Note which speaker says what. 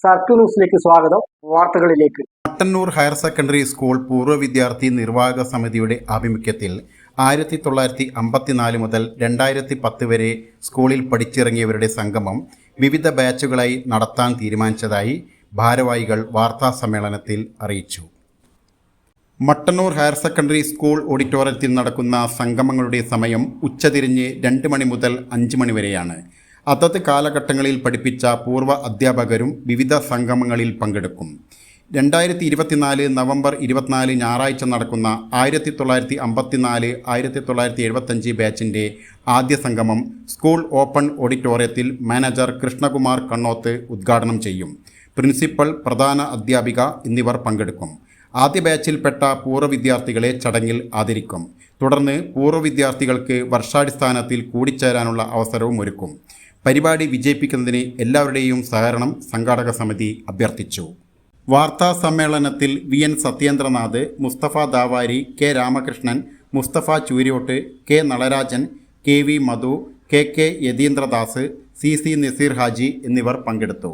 Speaker 1: Circle ന്യൂസിലേക്ക് സ്വാഗതം. വാർത്തകളിലേക്ക്.
Speaker 2: മട്ടന്നൂർ ഹയർ സെക്കൻഡറി സ്കൂൾ പൂർവ വിദ്യാർത്ഥി നിർവാഹക സമിതിയുടെ ആഭിമുഖ്യത്തിൽ ആയിരത്തി തൊള്ളായിരത്തി അമ്പത്തിനാല് മുതൽ രണ്ടായിരത്തി പത്ത് വരെ സ്കൂളിൽ പഠിച്ചിറങ്ങിയവരുടെ സംഗമം വിവിധ ബാച്ചുകളായി നടത്താൻ തീരുമാനിച്ചതായി ഭാരവാഹികൾ വാർത്താ സമ്മേളനത്തിൽ അറിയിച്ചു. മട്ടന്നൂർ ഹയർ സെക്കൻഡറി സ്കൂൾ ഓഡിറ്റോറിയത്തിൽ നടക്കുന്ന സംഗമങ്ങളുടെ സമയം ഉച്ചതിരിഞ്ഞ് രണ്ട് മണി മുതൽ അഞ്ച് മണി വരെയാണ്. അതത് കാലഘട്ടങ്ങളിൽ പഠിപ്പിച്ച പൂർവ അധ്യാപകരും വിവിധ സംഗമങ്ങളിൽ പങ്കെടുക്കും. രണ്ടായിരത്തി ഇരുപത്തിനാല് നവംബർ ഇരുപത്തിനാല് ഞായറാഴ്ച നടക്കുന്ന ആയിരത്തി തൊള്ളായിരത്തി അമ്പത്തിനാല് ആയിരത്തി തൊള്ളായിരത്തി എഴുപത്തഞ്ച് ബാച്ചിന്റെ ആദ്യ സംഗമം സ്കൂൾ ഓപ്പൺ ഓഡിറ്റോറിയത്തിൽ മാനേജർ കൃഷ്ണകുമാർ കണ്ണോത്ത് ഉദ്ഘാടനം ചെയ്യും. പ്രിൻസിപ്പൽ പ്രധാന അധ്യാപിക എന്നിവർ പങ്കെടുക്കും. ആദ്യ ബാച്ചിൽപ്പെട്ട പൂർവ വിദ്യാർത്ഥികളെ ചടങ്ങിൽ ആദരിക്കും. തുടർന്ന് പൂർവ വിദ്യാർത്ഥികൾക്ക് വർഷാടിസ്ഥാനത്തിൽ കൂടിച്ചേരാനുള്ള അവസരവും ഒരുക്കും. പരിപാടി വിജയിപ്പിക്കുന്നതിന് എല്ലാവരുടെയും സഹകരണം സംഘാടക സമിതി അഭ്യർത്ഥിച്ചു. വാർത്താ സമ്മേളനത്തിൽ V. N. Satyendranath Mustafa Dawari K. Ramakrishnan Mustafa Chooryot K. Nalarajan K. V. Madhu K. K. Yatheendradas C. C. Naseer Haji എന്നിവർ പങ്കെടുത്തു.